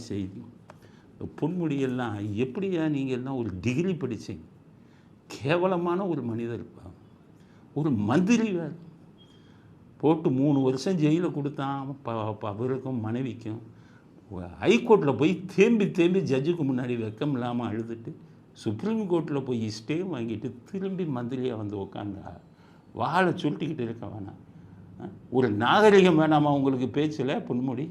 செய்தி. பொன்முடியெல்லாம் எப்படியா நீங்கள் எல்லாம் ஒரு டிகிரி படித்தீங்க கேவலமான ஒரு மனிதர் ஒரு மந்திரி வேறு. போட்டு மூணு வருஷம் ஜெயிலில் கொடுத்தான் ப ப- அவருக்கும் மனைவிக்கும். ஹைகோர்ட்டில் போய் தேம்பி தேம்பி ஜட்ஜுக்கு முன்னாடி வெக்கம் இல்லாமல் அழுதுட்டு சுப்ரீம் கோர்ட்டில் போய் ஸ்டே வாங்கிட்டு திரும்பி மந்திரியாக வந்து உக்காந்தா. வாழை சுருட்டிக்கிட்டு இருக்க வேணாம். ஒரு நாகரிகம் வேணாமா உங்களுக்கு பேச்சில் பொன்முடி?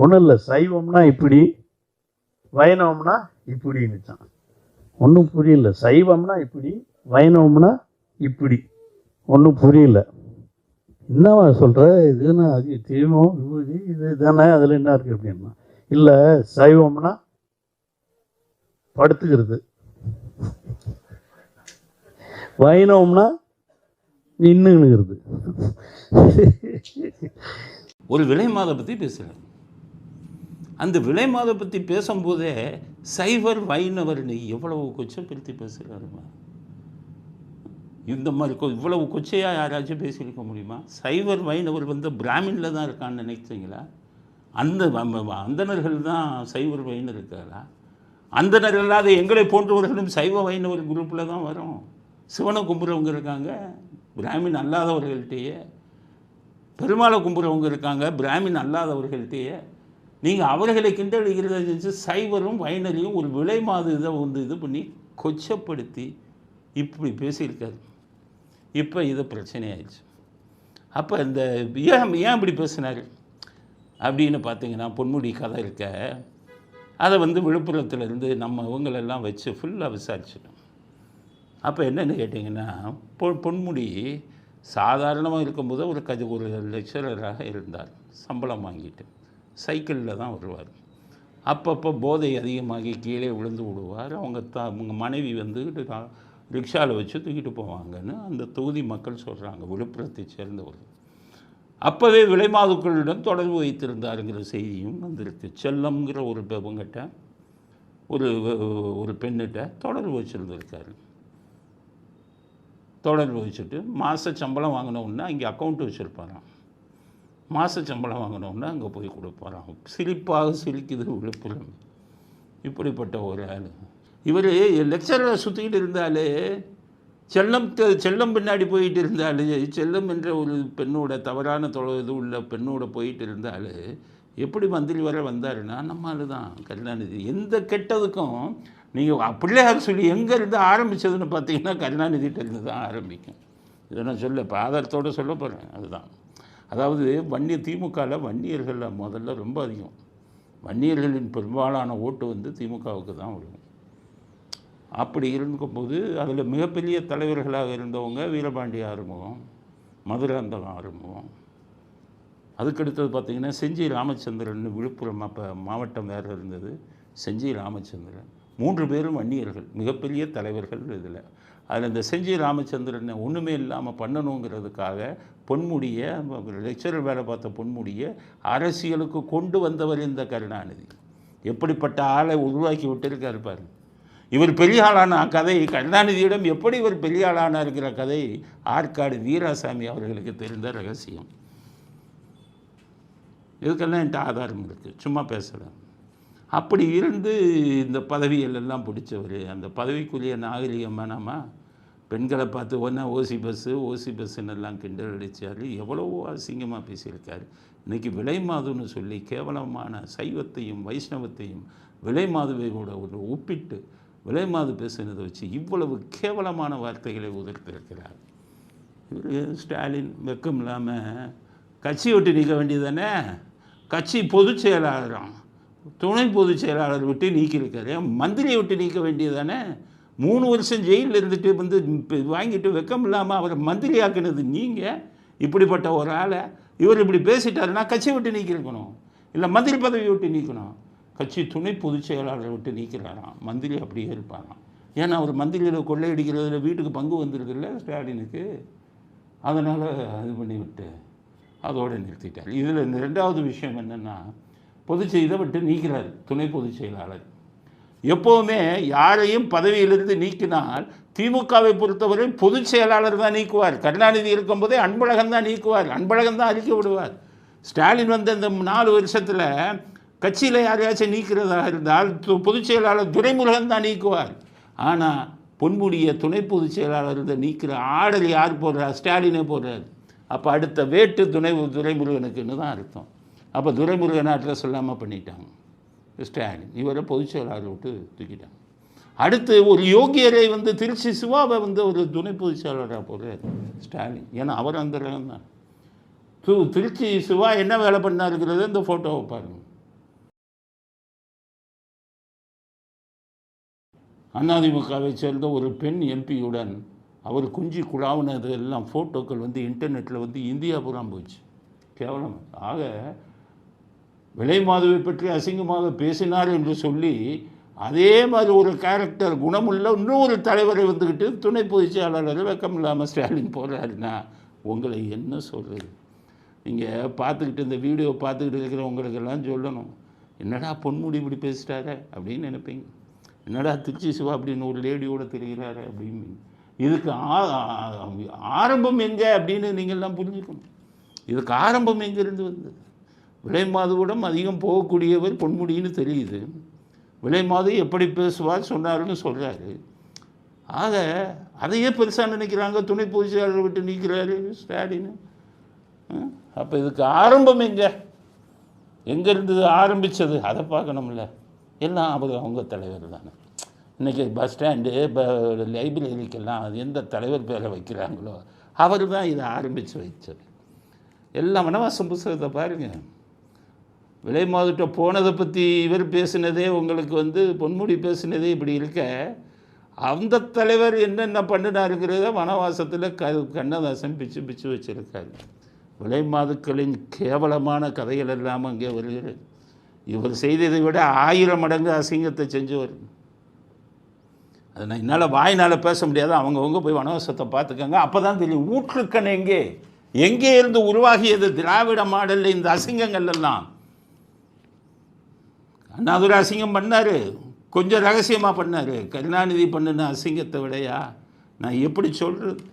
ஒன்றும் இல்லை சைவம்னா இப்படி வைணவம்னா இப்படின்னுச்சான். ஒன்றும் புரியல. சைவம்னா இப்படி வைணவம்னா இப்படி. ஒன்றும் புரியல. என்னவா சொல்கிற இதுன்னா அது தீமம் விபூதி? இது தானே? அதில் என்ன இருக்குது அப்படின்னா இல்லை சைவம்னா படுத்துக்கிறது. வைணவம்னா நின்றுங்கிறது ஒரு விலை மாதை பற்றி பேசுகிறேன் அந்த விலை மாதை பற்றி பேசும்போதே சைவர் வைணவர்னு எவ்வளவு கொச்சப்படுத்தி பேசுகிறாருமா? இந்த மாதிரி கொ இவ்வளவு கொச்சையாக யாராச்சும் பேசியிருக்க முடியுமா? சைவர் வைணவர் வந்து பிராமினில் தான் இருக்கான்னு நினைச்சிங்களா அந்த அந்தனர்கள் தான் சைவர் வைணர் இருக்காரா? அந்தணர் இல்லாத எங்களை போன்றவர்களும் சைவ வைணவர் குரூப்பில் தான் வரும். சிவனை கும்புறவங்க இருக்காங்க பிராமின் அல்லாதவர்கள்ட்டேயே. பெருமாளை கும்புறவங்க இருக்காங்க பிராமின் அல்லாதவர்கள்ட்டேயே. நீங்கள் அவர்களை கிண்டடிக்கிறத செஞ்சு சைவரும் வைணரியும் ஒரு விலை மாது இதை வந்து இது பண்ணி கொச்சப்படுத்தி இப்படி பேசியிருக்காரு. இப்போ இது பிரச்சனையாயிடுச்சு. அப்போ இந்த ஏன் ஏன் இப்படி பேசினார்? அப்படின்னு பார்த்தீங்கன்னா பொன்முடி கதை இருக்க அதை வந்து விழுப்புரத்துலேருந்து நம்ம இவங்களெல்லாம் வச்சு ஃபுல்லாக விசாரிச்சிடும் அப்போ என்னென்னு கேட்டிங்கன்னா பொ பொன்முடி சாதாரணமாக இருக்கும்போது ஒரு கஜ ஒரு லெக்சரராக இருந்தார் சம்பளம் வாங்கிட்டு. சைக்கிளில் தான் வருவார். அப்பப்போ போதை அதிகமாகி கீழே விழுந்து விடுவார். அவங்க த அவங்க மனைவி வந்து ரிக்ஷாவில் வச்சு தூக்கிட்டு போவாங்கன்னு அந்த தொகுதி மக்கள் சொல்கிறாங்க விழுப்புரத்தை சேர்ந்தவர் அப்போவே விலைமாதுக்களிடம் தொடர்பு வைத்திருந்தாருங்கிற செய்தியும் வந்திருக்கு. செல்லம்ங்கிற ஒரு பெவங்கிட்ட ஒரு ஒரு பெண்ணிட்ட தொடர்பு வச்சுருந்துருக்காரு. தொடர்பு வச்சுட்டு மாத சம்பளம் வாங்கினோன்னா இங்கே அக்கௌண்ட் வச்சுருப்பாராம். மாத சம்பளம் வாங்கினோம்னா அங்கே போய் கொடுப்பாராம் சிரிப்பாக சிரிக்குது விழுப்புரம் இப்படிப்பட்ட ஒரு ஆள். இவர் லெக்சரில் சுற்றிக்கிட்டு இருந்தாலே செல்லம் செல்லம் பின்னாடி போயிட்டு இருந்தாலே செல்லம் என்ற ஒரு பெண்ணோட தவறான தொலை இது உள்ள பெண்ணோட போயிட்டு இருந்தாலே எப்படி மந்திரி வர வந்தாருன்னா நம்ம ஆளு தான் கருணாநிதி. எந்த கெட்டதுக்கும் நீங்கள் பிள்ளையார் சொல்லி எங்கேருந்து ஆரம்பித்ததுன்னு பார்த்தீங்கன்னா கருணாநிதிகிட்டேருந்து தான் ஆரம்பிக்கும். இதை நான் சொல்ல இப்போ ஆதாரத்தோடு சொல்ல போகிறேன் அதுதான். அதாவது வன்னிய திமுகவில் வன்னியர்களில் முதல்ல ரொம்ப அதிகம். வன்னியர்களின் பெரும்பாலான ஓட்டு வந்து திமுகவுக்கு தான் வரும். அப்படி இருக்கும்போது அதில் மிகப்பெரிய தலைவர்களாக இருந்தவங்க வீரபாண்டி ஆறுமுகம் மதுராந்தகம் ஆறுமுகம். அதுக்கடுத்தது பார்த்திங்கன்னா செஞ்சி ராமச்சந்திரன் விழுப்புரம் அப்போ மாவட்டம் வேறு இருந்தது. செஞ்சி ராமச்சந்திரன். மூன்று பேரும் வன்னியர்கள் மிகப்பெரிய தலைவர்கள் இதில். அதில் இந்த செஞ்சி ராமச்சந்திரனை ஒன்றுமே இல்லாமல் பண்ணணுங்கிறதுக்காக பொன்முடியை லெக்சரர் வேலை பார்த்த பொன்முடியை அரசியலுக்கு கொண்டு வந்தவர் இந்த கருணாநிதி. எப்படிப்பட்ட ஆளை உருவாக்கி விட்டிருக்காரு பாரு இவர் பெரிய ஆளான கதை கருணாநிதியிடம் எப்படி இவர் பெரிய ஆளானாருங்கிற கதை ஆற்காடு வீராசாமி அவர்களுக்கு தெரிந்த ரகசியம். இதுக்கெல்லாம் என்கிட்ட ஆதாரம் இருக்குது சும்மா பேசுகிறேன் அப்படி இருந்து இந்த பதவிகள் எல்லாம் பிடிச்சவர். அந்த பதவிக்குரிய நாகரிகம் வேணாமா பெண்களை பார்த்து ஒன்றா ஓசி பஸ்ஸு ஓசி பஸ்ஸுன்னு எல்லாம் கிண்டல் அடித்தார் எவ்வளவோ அசிங்கமாக பேசியிருக்காரு. இன்றைக்கி விலை மாதுன்னு சொல்லி கேவலமான சைவத்தையும் வைஷ்ணவத்தையும் விலை மாதுவையோட ஒரு ஒப்பிட்டு விலை மாது பேசுனதை வச்சு இவ்வளவு கேவலமான வார்த்தைகளை உதிர்த்திருக்கிறார். இவர் ஸ்டாலின் வெக்கம் இல்லாமல் கட்சி விட்டு நிற்க வேண்டியதானே கட்சி பொதுச் செயலாளரான் துணை பொதுச் செயலாளர் விட்டு நீக்கியிருக்காரு. மந்திரியை விட்டு நீக்க வேண்டியது தானே மூணு வருஷம் ஜெயிலில் இருந்துட்டு வந்து வாங்கிட்டு வெக்கம் இல்லாமல் அவரை மந்திரி ஆக்கினது நீங்கள் இப்படிப்பட்ட ஒரு ஆளை. இவர் இப்படி பேசிட்டாருன்னா கட்சி விட்டு நீக்கியிருக்கணும். இல்லை மந்திரி பதவி விட்டு நீக்கணும். கட்சி துணை பொதுச் செயலாளரை விட்டு நீக்கிறாராம். மந்திரி அப்படியே இருப்பாராம். ஏன்னா அவர் மந்திரியில் கொள்ளையடிக்கிறதுல வீட்டுக்கு பங்கு வந்திருக்குல்ல ஸ்டாலினுக்கு. அதனால் இது பண்ணிவிட்டு அதோடு நிறுத்திட்டார். இதில் இந்த ரெண்டாவது விஷயம் என்னென்னா பொதுச்செய்தை விட்டு நீக்கிறார் துணை பொதுச் செயலாளர். எப்போவுமே யாரையும் பதவியிலிருந்து நீக்கினால் திமுகவை பொறுத்தவரை பொதுச் செயலாளர் தான் நீக்குவார். கருணாநிதி இருக்கும்போதே அன்பழகன் தான் நீக்குவார். அன்பழகன் தான் அறிக்கை விடுவார். ஸ்டாலின் வந்த இந்த நாலு வருஷத்தில் கட்சியில் யாரையாச்சும் நீக்கிறதாக இருந்தால் பொதுச் செயலாளர் துரைமுருகன் தான் நீக்குவார். ஆனால் பொன்முடிய துணை பொதுச் செயலாளர் நீக்கிற ஆர்டர் யார் போடுறார் ஸ்டாலினே போடுறார். அப்போ அடுத்த வேட்டு துணை துரைமுருகனுக்குன்னு தான் அர்த்தம். அப்போ துரைமுருகன் ஆற்றில் சொல்லாமல் பண்ணிட்டாங்க. ஸ்டாலின். இவரை பொதுச் செயலாளர் விட்டு தூக்கிட்டாங்க. அடுத்து ஒரு யோகியரை வந்து திருச்சி சிவாவை வந்து ஒரு துணை பொதுச் செயலாளராக போடுறார் ஸ்டாலின். ஏன்னா அவர் அந்த ரகம் தான். து திருச்சி சிவா என்ன வேலை பண்ணாருங்கிறத இந்த ஃபோட்டோவை பாருங்க. அதிமுகவை சேர்ந்த ஒரு பெண் எம்பியுடன் அவர் குஞ்சி குழாவுனது எல்லாம் ஃபோட்டோக்கள் வந்து இன்டர்நெட்டில் வந்து இந்தியா பூரா போச்சு. கேவலம். ஆக விலை மாதுவை பற்றி அசிங்கமாக பேசினார் என்று சொல்லி அதே மாதிரி ஒரு கேரக்டர் குணமுள்ள இன்னொரு தலைவரை வந்துக்கிட்டு துணை பொதுச்செயலாளர் வெக்கம் இல்லாமல் ஸ்டாலின் போடுறாருன்னா உங்களை என்ன சொல்கிறது நீங்கள் பார்த்துக்கிட்டு இந்த வீடியோ பார்த்துக்கிட்டு இருக்கிறவங்களுக்கெல்லாம் சொல்லணும். என்னடா பொன்முடி இப்படி பேசிட்டாரு அப்படின்னு நினைப்பீங்க. என்னடா திருச்சி சிவா அப்படின்னு ஒரு லேடியோட தெரிகிறாரு அப்படின்னு. இதுக்கு ஆரம்பம் எங்கே அப்படின்னு நீங்கள்லாம் புரிஞ்சுக்கணும். இதுக்கு ஆரம்பம் எங்கேருந்து வந்தது? விலை மாதுவிடம் அதிகம் போகக்கூடியவர் பொன்முடின்னு தெரியுது. விலை மாது எப்படி பேசுவார் சொன்னாருன்னு சொல்கிறாரு ஆக அதையே பெருசாக நினைக்கிறாங்க. துணை பொதுச் விட்டு நீக்கிறாரு ஸ்டாலின். அப்போ இதுக்கு ஆரம்பம் எங்கே? எங்கேருந்து ஆரம்பித்தது அதை பார்க்கணும்ல. எல்லாம் அவர் அவங்க தலைவர் தானே. இன்றைக்கி பஸ் ஸ்டாண்டு இப்போ லைப்ரரிக்கெல்லாம் அது எந்த தலைவர் பேரை வைக்கிறாங்களோ அவர் தான் இதை ஆரம்பித்து வைச்சது எல்லாம் வனவாசம் புஸ்தகத்தை பாருங்கள் விலை மாதுட்ட போனதை பற்றி இவர் பேசினதே உங்களுக்கு வந்து பொன்முடி பேசினதே இப்படி இருக்க. அந்த தலைவர் என்னென்ன பண்ணினாருங்கிறத வனவாசத்தில் க கண்ணதாசன் பிச்சு பிச்சு வச்சிருக்காரு. விலை மாதுக்களின் கேவலமான கதைகள் எல்லாம் அங்கே வருகிறது. இவர் செய்ததை விட ஆயிரம் மடங்கு அசிங்கத்தை செஞ்சவர். அதை நான் என்னால் வாயினால் பேச முடியாது. அவங்கவுங்க போய் வனவாசத்தை பார்த்துக்கோங்க. அப்போ தான் தெரியும் ஊற்றுக்கண் எங்கே? எங்கே இருந்து உருவாகியது திராவிட மாடலில் இந்த அசிங்கங்கள் எல்லாம்? அண்ணாதுரை அசிங்கம் பண்ணார். கொஞ்சம் ரகசியமாக பண்ணார். கருணாநிதி பண்ணின அசிங்கத்தை விடையா? நான் எப்படி சொல்கிறது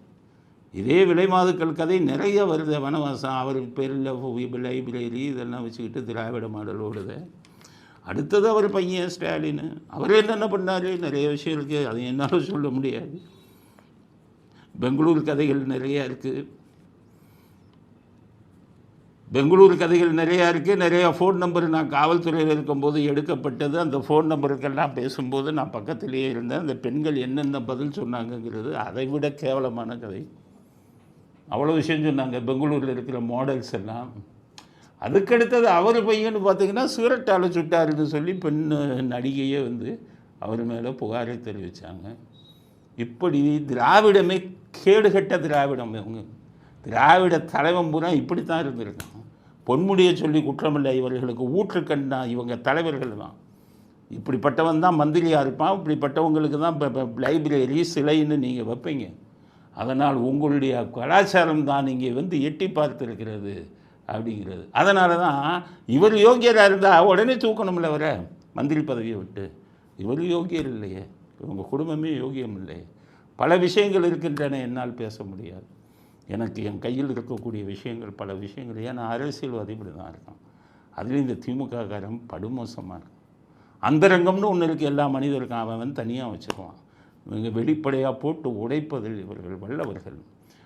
இதே விலைமாதுக்கள் கதை நிறைய வருது. வனவாசம் அவர் பேரில் லைப்ரரி இதெல்லாம் வச்சுக்கிட்டு திராவிட மாடல் ஓடுது. அடுத்தது அவர் பையன் ஸ்டாலின். அவர் என்னென்ன பண்ணார்? நிறைய விஷயம் இருக்குது அதை என்னால் சொல்ல முடியாது. பெங்களூர் கதைகள் நிறையா இருக்குது பெங்களூர் கதைகள் நிறையா இருக்குது நிறையா ஃபோன் நம்பர் நான் காவல்துறையில் இருக்கும்போது எடுக்கப்பட்டது. அந்த ஃபோன் நம்பருக்கெல்லாம் பேசும்போது நான் பக்கத்திலேயே இருந்தேன். அந்த பெண்கள் என்னென்ன பதில் சொன்னாங்கங்கிறது அதை விட கேவலமான கதை. அவ்வளோ விஷயம் சொன்னாங்க. பெங்களூரில் இருக்கிற மாடல்ஸ் எல்லாம். அதுக்கடுத்தது அவர் பையன்னு பார்த்தீங்கன்னா சூரட்டால் சுட்டாருன்னு சொல்லி பெண் நடிகையே வந்து அவர் மேலே புகாரை தெரிவித்தாங்க இப்படி திராவிடமே கேடுகட்ட திராவிடம் இவங்க. திராவிட தலைவன் பூரா இப்படி தான் இருந்திருக்கான். பொன்முடியை சொல்லி குற்றமில்லை இவர்களுக்கு ஊற்றுக்கண்ணா இவங்க தலைவர்கள் தான். இப்படிப்பட்டவன் தான் மந்திரியாக இருப்பான் இப்படிப்பட்டவங்களுக்கு தான் இப்போ லைப்ரரி சிலைன்னு நீங்கள் வைப்பீங்க. அதனால் உங்களுடைய கலாச்சாரம் தான் இங்கே வந்து எட்டி பார்த்துருக்கிறது அப்படிங்கிறது. அதனால தான் இவர் யோகியராக இருந்தால் உடனே தூக்கணும்ல வர மந்திரி பதவியை விட்டு. இவர் யோகியர் இல்லையே இவங்க குடும்பமே யோகியம் இல்லையே. பல விஷயங்கள் இருக்கின்றன என்னால் பேச முடியாது. எனக்கு என் கையில் இருக்கக்கூடிய விஷயங்கள் பல விஷயங்கள் ஏன்னா அரசியல்வாதி இப்படி தான் இருக்கான். அதுலேயும் இந்த திமுக காரம் படுமோசமாக இருக்கும் அந்தரங்கம்னு ஒன்று இருக்குது எல்லா மனிதருக்கும் அவன் அவன் தனியாக வச்சுக்குவான் இவங்க வெளிப்படையாக போட்டு உடைப்பதில் இவர்கள் வல்லவர்கள்.